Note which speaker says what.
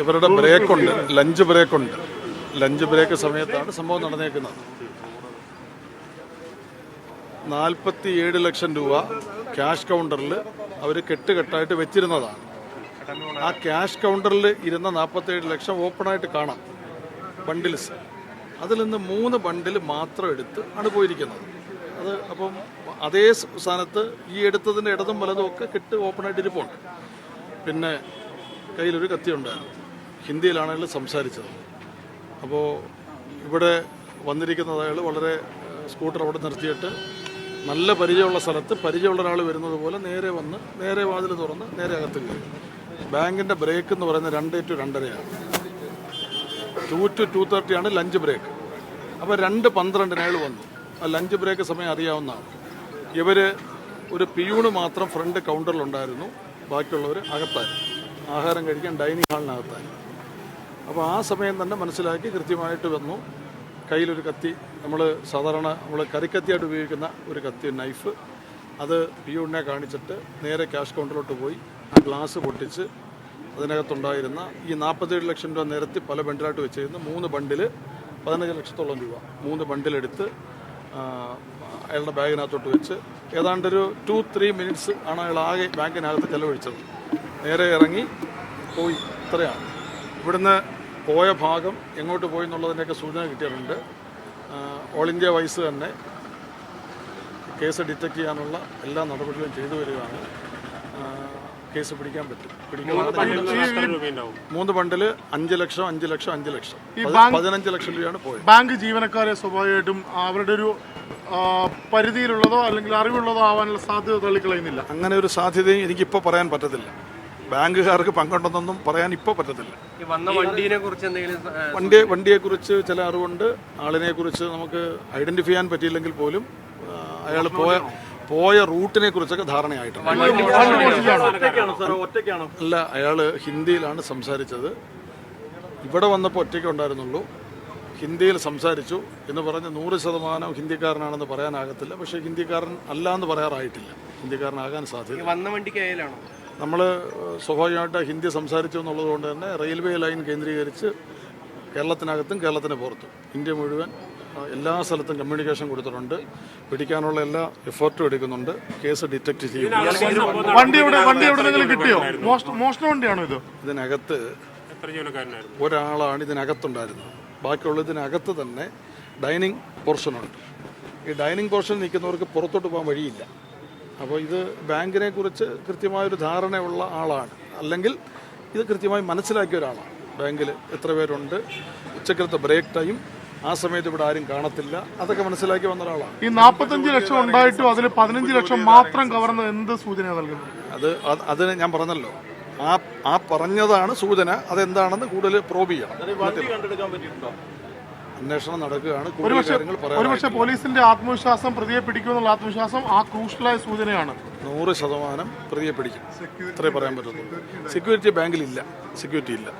Speaker 1: ഇവരുടെ ബ്രേക്കുണ്ട്. ലഞ്ച് ബ്രേക്കുണ്ട്. ലഞ്ച് ബ്രേക്ക് സമയത്താണ് സംഭവം നടന്നേക്കുന്നത്. നാൽപ്പത്തി ഏഴ് ലക്ഷം രൂപ ക്യാഷ് കൗണ്ടറിൽ അവർ കെട്ടുകെട്ടായിട്ട് വെച്ചിരുന്നതാണ്. ആ ക്യാഷ് കൗണ്ടറിൽ ഇരുന്ന നാൽപ്പത്തേഴ് ലക്ഷം ഓപ്പണായിട്ട് കാണാം. ബണ്ടിൽസ് അതിൽ നിന്ന് മൂന്ന് ബണ്ടിൽ മാത്രം എടുത്ത് ആണ് പോയിരിക്കുന്നത്. അത് അപ്പം അതേ സ്ഥാനത്ത് ഈ എടുത്തതിന്റെ ഇടതും വലതും ഒക്കെ കെട്ട് ഓപ്പണായിട്ട് ഇരിപ്പുണ്ട് പിന്നെ കയ്യിലൊരു കത്തിയുണ്ടായിരുന്നു ഉണ്ടായിരുന്നു ഹിന്ദിയിലാണെങ്കിൽ സംസാരിച്ചത്. അപ്പോൾ ഇവിടെ വന്നിരിക്കുന്ന അയാൾ വളരെ സ്കൂട്ടർ അവിടെ നിർത്തിയിട്ട് നല്ല പരിചയമുള്ള സ്ഥലത്ത് പരിചയമുള്ള ഒരാൾ വരുന്നത് പോലെ നേരെ വന്ന് നേരെ വാതിൽ തുറന്ന് നേരെ അകത്ത് കയറി. ബാങ്കിന്റെ ബ്രേക്ക് എന്ന് പറയുന്നത് രണ്ട് ടു രണ്ടരയാണ്. ടു ടു ടു തേർട്ടിയാണ് ലഞ്ച് ബ്രേക്ക് അപ്പോൾ രണ്ട് പന്ത്രണ്ടിന് അയാൾ വന്നു. ആ ലഞ്ച് ബ്രേക്ക് സമയം അറിയാവുന്നതാണ്. ഇവർ ഒരു പിയൂണ് മാത്രം ഫ്രണ്ട് കൗണ്ടറിലുണ്ടായിരുന്നു ബാക്കിയുള്ളവർ അകത്തായിരുന്നു. ആഹാരം കഴിക്കാൻ ഡൈനിങ് ഹാളിനകത്തായി അപ്പോൾ ആ സമയം തന്നെ മനസ്സിലാക്കി കൃത്യമായിട്ട് വന്നു. കയ്യിലൊരു കത്തി നമ്മൾ സാധാരണ നമ്മൾ കറിക്കത്തിയായിട്ട് ഉപയോഗിക്കുന്ന ഒരു കത്തി നൈഫ് അത് പിയൂണിനെ കാണിച്ചിട്ട് നേരെ ക്യാഷ് കൗണ്ടറിലോട്ട് പോയി ആ ഗ്ലാസ് പൊട്ടിച്ച് അതിനകത്തുണ്ടായിരുന്ന ഈ നാൽപ്പത്തേഴ് ലക്ഷം രൂപ നിരത്തി പല ബണ്ടിലായിട്ട് വെച്ചിരുന്ന. മൂന്ന് ബണ്ടിൽ പതിനഞ്ച് ലക്ഷത്തോളം രൂപ മൂന്ന് ബണ്ടിലെടുത്ത് അയാളുടെ ബാഗിനകത്തോട്ട് വെച്ച്. ഏതാണ്ടൊരു ടു ത്രീ മിനിറ്റ്സ് ആണ് അയാൾ ആകെ ബാങ്കിനകത്ത് ചെലവഴിച്ചത്. നേരെ ഇറങ്ങി പോയി. ഇത്രയാണ്. ഇവിടുന്ന് പോയ ഭാഗം എങ്ങോട്ട് പോയി എന്നുള്ളതിന്റെയൊക്കെ സൂചന കിട്ടിയിട്ടുണ്ട്. ഓൾ ഇന്ത്യ വൈസ് തന്നെ കേസ് ഡിറ്റക്ട് ചെയ്യാനുള്ള എല്ലാ നടപടികളും ചെയ്തു വരികയാണ്. കേസ് പിടിക്കാൻ പറ്റും. പിടിക്കാൻ മൂന്ന് ബണ്ടിൽ അഞ്ച് ലക്ഷം അഞ്ച് ലക്ഷം അഞ്ച് ലക്ഷം. പതി- പതിനഞ്ച് ലക്ഷം രൂപയാണ് പോയത്.
Speaker 2: ബാങ്ക് ജീവനക്കാരെ സ്വാഭാവികമായിട്ടും അവരുടെ ഒരു പരിധിയിലുള്ളതോ അല്ലെങ്കിൽ അറിവുള്ളതോ ആവാനുള്ള സാധ്യത തള്ളിക്കളയുന്നില്ല.
Speaker 1: അങ്ങനെ ഒരു സാധ്യതയും എനിക്കിപ്പോൾ പറയാൻ പറ്റത്തില്ല. ബാങ്കുകാർക്ക് പങ്കുണ്ടെന്നൊന്നും പറയാൻ ഇപ്പോൾ പറ്റത്തില്ല.
Speaker 3: ഈ വന്ന വണ്ടീനെ കുറിച്ച് എന്തെങ്കിലും
Speaker 1: വണ്ടി വണ്ടിയെക്കുറിച്ച് ചില അറിവുണ്ട്. ആളിനെ കുറിച്ച് നമുക്ക് ഐഡന്റിഫൈ ചെയ്യാൻ പറ്റിയില്ലെങ്കിൽ പോലും അയാൾ പോയ പോയ റൂട്ടിനെ കുറിച്ചൊക്കെ ധാരണയായിട്ടുണ്ട് അല്ല അയാൾ ഹിന്ദിയിലാണ് സംസാരിച്ചത്. ഇവിടെ വന്നപ്പോൾ ഒറ്റയ്ക്ക് ഉണ്ടായിരുന്നുള്ളൂ. ഹിന്ദിയിൽ സംസാരിച്ചു എന്ന് പറഞ്ഞ് നൂറ് ശതമാനം ഹിന്ദിക്കാരനാണെന്ന് പറയാനാകത്തില്ല. പക്ഷേ ഹിന്ദിക്കാരൻ അല്ല എന്ന് പറയാറായിട്ടില്ല. ഹിന്ദിക്കാരനാകാൻ സാധ്യത
Speaker 3: ഈ വന്ന വണ്ടിക്ക് അയലാണോ?
Speaker 1: നമ്മൾ സ്വാഭാവികമായിട്ട് ഹിന്ദി സംസാരിച്ചു എന്നുള്ളതുകൊണ്ട് തന്നെ റെയിൽവേ ലൈൻ കേന്ദ്രീകരിച്ച് കേരളത്തിനകത്തും കേരളത്തിന് പുറത്തും ഇന്ത്യ മുഴുവൻ എല്ലാ സ്ഥലത്തും കമ്മ്യൂണിക്കേഷൻ കൊടുത്തിട്ടുണ്ട്. പിടിക്കാനുള്ള എല്ലാ എഫേർട്ടും എടുക്കുന്നുണ്ട്. കേസ് ഡിറ്റക്ട് ചെയ്യും.
Speaker 2: കിട്ടിയോ? മോഷണ വണ്ടിയാണോ ഇത്?
Speaker 1: ഇതിനകത്ത് ഒരാളാണ് ഇതിനകത്തുണ്ടായിരുന്നത്. ബാക്കിയുള്ള ഇതിനകത്ത് തന്നെ ഡൈനിങ് പോർഷനുണ്ട്. ഈ ഡൈനിങ് പോർഷൻ നിൽക്കുന്നവർക്ക് പുറത്തോട്ട് പോകാൻ വഴിയില്ല. അപ്പോൾ ഇത് ബാങ്കിനെ കുറിച്ച് കൃത്യമായൊരു ധാരണയുള്ള ആളാണ്. അല്ലെങ്കിൽ ഇത് കൃത്യമായി മനസ്സിലാക്കിയ ഒരാളാണ്. ബാങ്കിൽ എത്ര പേരുണ്ട് ഉച്ചക്കലത്തെ ബ്രേക്ക് ടൈം ആ സമയത്ത് ഇവിടെ ആരും കാണത്തില്ല. അതൊക്കെ മനസ്സിലാക്കി വന്ന ഒരാളാണ്.
Speaker 2: ഈ നാൽപ്പത്തഞ്ച് ലക്ഷം ഉണ്ടായിട്ടും അതിൽ പതിനഞ്ച് ലക്ഷം മാത്രം കവർന്നത് എന്ത് സൂചന നൽകുന്നു
Speaker 1: അത് അത് അതിന് ഞാൻ പറഞ്ഞല്ലോ. ആ ആ പറഞ്ഞതാണ് സൂചന. അതെന്താണെന്ന് കൂടുതൽ പ്രോബ് ചെയ്യണം. അന്വേഷണം നടക്കുകയാണ്.
Speaker 2: ഒരുപക്ഷെ പോലീസിന്റെ ആത്മവിശ്വാസം പ്രതിയെ പിടിക്കുമെന്നുള്ള ആത്മവിശ്വാസം ആ ക്രൂഷ്യലായ സൂചനയാണ്.
Speaker 1: നൂറ് ശതമാനം പ്രതിയെ പിടിക്കും. ഇത്രേ പറയാൻ പറ്റുള്ളൂ സെക്യൂരിറ്റി ബാങ്കിലില്ല. സെക്യൂരിറ്റി ഇല്ല.